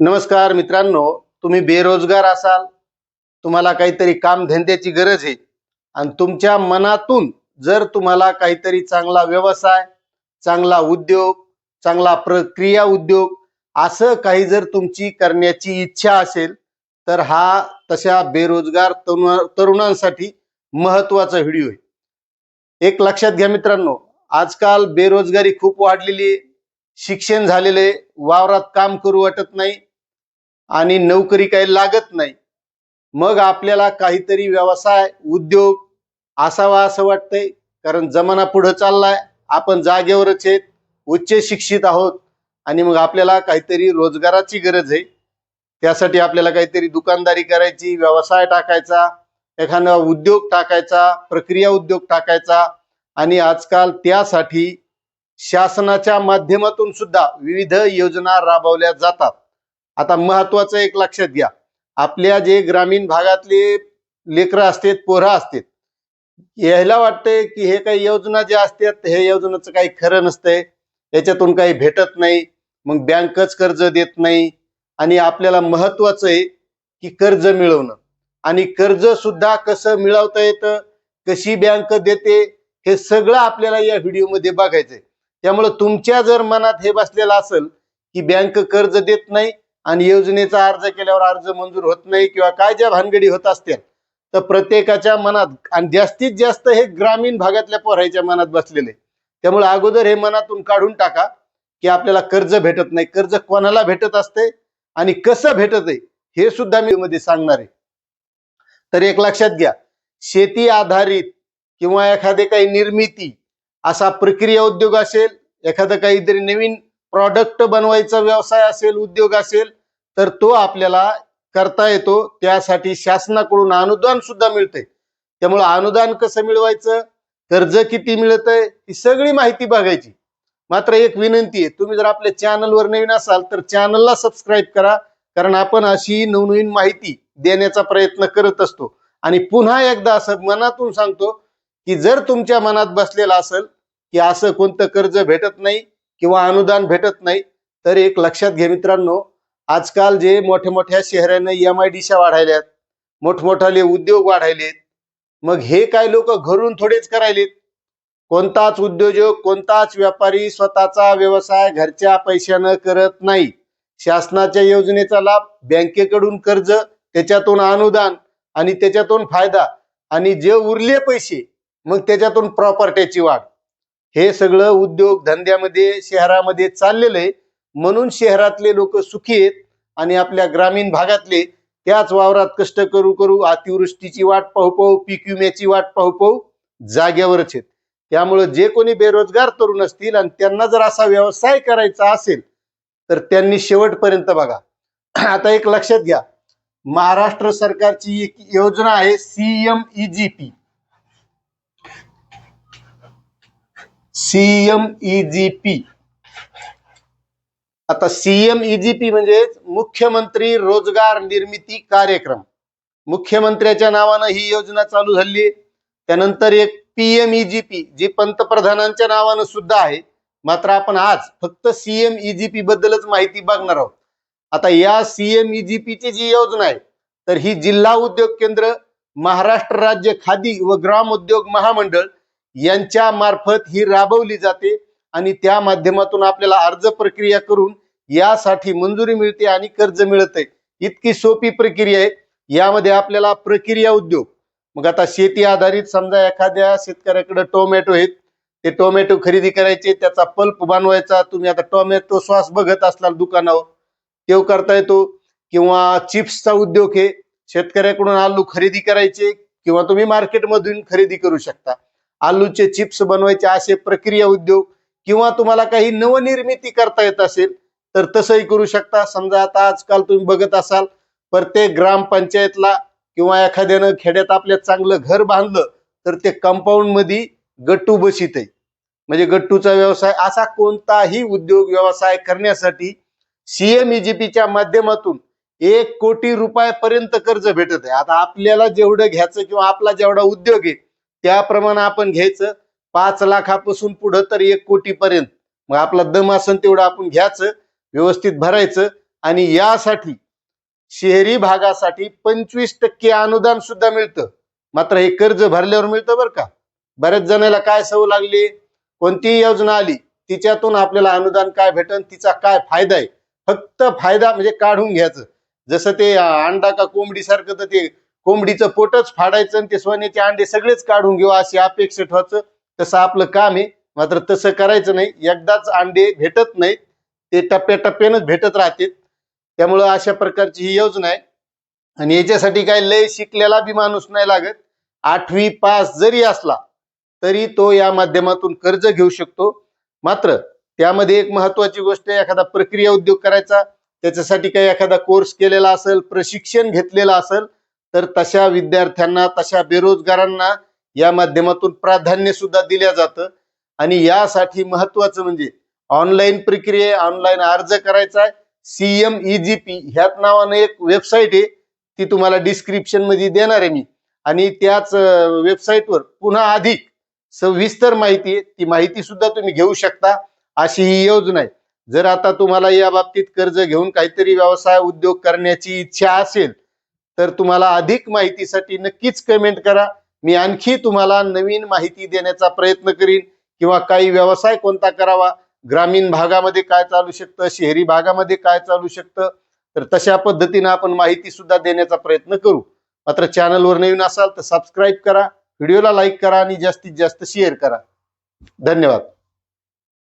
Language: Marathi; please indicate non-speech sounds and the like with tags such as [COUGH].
नमस्कार मित्रांनो तुम्ही बेरोजगार असाल तुम्हाला काहीतरी काम धंद्याची गरज आहे आणि तुमच्या मनातून जर तुम्हाला काहीतरी चांगला व्यवसाय चांगला उद्योग चांगला प्रक्रिया उद्योग असं काही जर तुमची करण्याची इच्छा असेल तर हा तशा बेरोजगार तरुण तरुणांसाठी महत्त्वाचा व्हिडिओ आहे. एक लक्षात घ्या मित्रांनो आजकाल बेरोजगारी खूप वाढलेली आहे शिक्षण झालेले वावरात काम करू वाटत नाही आणि नोकरी काही लागत नाही. मग आपल्याला काहीतरी व्यवसाय उद्योग असावा असं वाटतंय. कारण जमाना पुढं चाललाय. आपण जागेवरच आहेत. उच्च शिक्षित आहोत. आणि मग आपल्याला काहीतरी रोजगाराची गरज आहे. त्यासाठी आपल्याला काहीतरी दुकानदारी करायची व्यवसाय टाकायचा एखादा उद्योग टाकायचा प्रक्रिया उद्योग टाकायचा. आणि आजकाल त्यासाठी शासनाच्या माध्यमातून सुद्धा विविध योजना राबवल्या जातात. आता महत्वाचं एक लक्षात घ्या. आपल्या जे ग्रामीण भागातले लेकरं असतात पोरं असतात यायला वाटतंय की हे काही योजना ज्या असतात हे योजनाचं काही खरं नसतंय. याच्यातून काही भेटत नाही. मग बँकच कर्ज देत नाही. आणि आपल्याला महत्वाचं आहे की कर्ज मिळवणं. आणि कर्ज सुद्धा कसं मिळवता येतं कशी बँक देते हे सगळं आपल्याला या व्हिडिओमध्ये बघायचंय. त्यामुळे तुमच्या जर मनात हे बसलेलं असेल की बँक कर्ज देत नाही आणि योजनेचा अर्ज केल्यावर अर्ज मंजूर होत नाही किंवा काय ज्या भानगडी होत असतील तर प्रत्येकाच्या मनात आणि जास्तीत जास्त हे ग्रामीण भागातल्या पोराच्या मनात बसलेले. त्यामुळे अगोदर हे मनातून काढून टाका की आपल्याला कर्ज भेटत नाही. कर्ज कोणाला भेटत असते आणि कसं भेटत आहे हे सुद्धा मी मध्ये सांगणार आहे. तर एक लक्षात घ्या शेती आधारित किंवा एखादे काही निर्मिती असा प्रक्रिया उद्योग असेल एखादं काहीतरी नवीन प्रॉडक्ट बनवायचा व्यवसाय असेल उद्योग असेल तर तो आपल्याला करता येतो. त्यासाठी शासनाकडून अनुदान सुद्धा मिळते त्यामुळे अनुदान कसं मिळवायचं? कर्ज किती मिळतंय? ही सगळी माहिती बघायची. मात्र एक विनंती आहे तुम्ही जर आपल्या चॅनलवर नवीन असाल तर चॅनलला सबस्क्राईब करा. कारण आपण अशी नवनवीन माहिती देण्याचा प्रयत्न करत असतो. आणि पुन्हा एकदा असं मनातून सांगतो की जर तुमच्या मनात बसलेलं असेल की असं कोणतं कर्ज भेटत नाही किंवा अनुदान भेटत नाही तर एक लक्षात घ्या मित्रांनो. आजकाल जे मोठ्या मोठ्या शहरांना एम आय डीशा वाढायल्यात मोठमोठाले उद्योग वाढायलेत मग हे काय लोक घरून थोडेच करायलेत? कोणताच उद्योजक कोणताच व्यापारी स्वतःचा व्यवसाय घरच्या पैशानं करत नाही. शासनाच्या योजनेचा लाभ बँकेकडून कर्ज त्याच्यातून अनुदान आणि त्याच्यातून फायदा आणि जे उरले पैसे मग त्याच्यातून प्रॉपर्टीची वाढ. हे सगळं उद्योग धंद्यामध्ये शहरामध्ये चाललेलं आहे. म्हणून शहरातले लोक सुखी आहेत आणि आपल्या ग्रामीण भागातले त्याच वावरात कष्ट करू करू अतिवृष्टीची वाट पाहू पाहू पीक विम्याची वाट पाहू पाहू जाग्यावरच आहेत. त्यामुळे जे कोणी बेरोजगार तरुण असतील आणि त्यांना जर असा व्यवसाय करायचा असेल तर त्यांनी शेवटपर्यंत बघा. [CLEARS THROAT] आता एक लक्षात घ्या. महाराष्ट्र सरकारची एक योजना आहे सीएम सीएमईजीपी सीएम आता सीएम ईजीपी म्हणजेच मुख्यमंत्री रोजगार निर्मिती कार्यक्रम. मुख्यमंत्र्याच्या नावानं ही योजना चालू झाली त्यानंतर एक पीएम ईजीपी जी पंतप्रधानांच्या नावानं सुद्धा आहे. मात्र आपण आज फक्त सीएम ईजीपी बद्दलच माहिती बघणार आहोत. आता या सीएम ची जी योजना आहे तर ही जिल्हा उद्योग केंद्र महाराष्ट्र राज्य खादी व ग्राम उद्योग महामंडळ यांच्या मार्फत ही राबवली जाते. आणि त्या माध्यमातून आपल्याला अर्ज प्रक्रिया करून यासाठी मंजुरी मिळते आणि कर्ज मिळते. इतकी सोपी प्रक्रिया आहे. यामध्ये आपल्याला प्रक्रिया उद्योग. मग आता शेती आधारित समजा एखाद्या शेतकऱ्याकडे टोमॅटो आहेत. ते टोमॅटो खरेदी करायचे त्याचा पल्प बनवायचा. तुम्ही आता टोमॅटो सॉस बघत असलाल दुकानावर. तेव करता येतो. किंवा चिप्सचा उद्योग आहे. शेतकऱ्याकडून आलू खरेदी करायचे किंवा तुम्ही मार्केटमधून खरेदी करू शकता. आलूचे चिप्स बनवायचे असे प्रक्रिया उद्योग. किंवा तुम्हाला काही नवनिर्मिती करता येत असेल तर तसंही करू शकता. समजा आता आजकाल तुम्ही बघत असाल प्रत्येक ग्रामपंचायतला किंवा एखाद्यानं खेड्यात आपल्या चांगलं घर बांधलं तर ते कंपाऊंडमध्ये गट्टू बसित आहे. म्हणजे गट्टूचा व्यवसाय असा कोणताही उद्योग व्यवसाय करण्यासाठी सीएम च्या माध्यमातून एक कोटी रुपयापर्यंत कर्ज भेटत आहे. आता आपल्याला जेवढं घ्यायचं किंवा आपला जेवढा उद्योग आहे त्याप्रमाणे आपण घ्यायचं. पाच लाखापासून पुढं तर एक कोटी पर्यंत मग आपला दम असन तेवढं आपण घ्यायचं व्यवस्थित भरायचं आणि यासाठी शहरी भागासाठी पंचवीस टक्के अनुदान सुद्धा मिळतं. मात्र हे कर्ज भरल्यावर मिळतं बरं का? बऱ्याच जणाला काय सवय लागली? कोणतीही योजना आली तिच्यातून आपल्याला अनुदान काय भेटन तिचा काय फायदा आहे? फक्त फायदा म्हणजे काढून घ्यायचं. जसं ते अंडा का कोंबडी सारखं तर ते कोंबडीचं पोटच फाडायचं आणि ते सोन्याचे अंडे सगळेच काढून घेऊ अशी अपेक्षा ठेवायचं. तसं आपलं काम आहे. मात्र तसं करायचं नाही. एकदाच अंडे भेटत नाहीत. ते टप्प्याटप्प्यानंच भेटत राहतील. त्यामुळं अशा प्रकारची ही योजना आहे. आणि याच्यासाठी काय लय शिकलेला बी माणूस नाही लागत. आठवी पास जरी असला तरी तो या माध्यमातून कर्ज घेऊ शकतो. मात्र त्यामध्ये एक महत्वाची गोष्ट आहे. एखादा प्रक्रिया उद्योग करायचा त्याच्यासाठी काही एखादा कोर्स केलेला असेल प्रशिक्षण घेतलेलं असेल तर तशा विद्यार्थ्यांना तशा बेरोजगारांना या माध्यमातून प्राधान्य सुद्धा दिल्या जातं. आणि यासाठी महत्वाचं म्हणजे ऑनलाईन प्रक्रिया ऑनलाईन अर्ज करायचा आहे. सीएम ईजीपी ह्याच नावानं एक वेबसाईट आहे. ती तुम्हाला डिस्क्रिप्शनमध्ये देणार आहे मी. आणि त्याच वेबसाईटवर पुन्हा अधिक सविस्तर माहिती आहे. ती माहिती सुद्धा तुम्ही घेऊ शकता अशी ही योजना आहे. जर आता तुम्हाला या बाबतीत कर्ज घेऊन काहीतरी व्यवसाय उद्योग करण्याची इच्छा असेल तर तुम्हाला अधिक माहितीसाठी नक्कीच कमेंट करा. मी आणखी तुम्हाला नवीन माहिती देण्याचा प्रयत्न करीन. किंवा काही व्यवसाय कोणता करावा? ग्रामीण भागामध्ये काय चालू शकतं? शहरी भागामध्ये काय चालू शकतं? तर तशा पद्धतीनं आपण माहिती सुद्धा देण्याचा प्रयत्न करू. मात्र चॅनलवर नवीन असाल तर सबस्क्राईब करा व्हिडिओला लाईक करा आणि जास्तीत जास्त शेअर करा. धन्यवाद.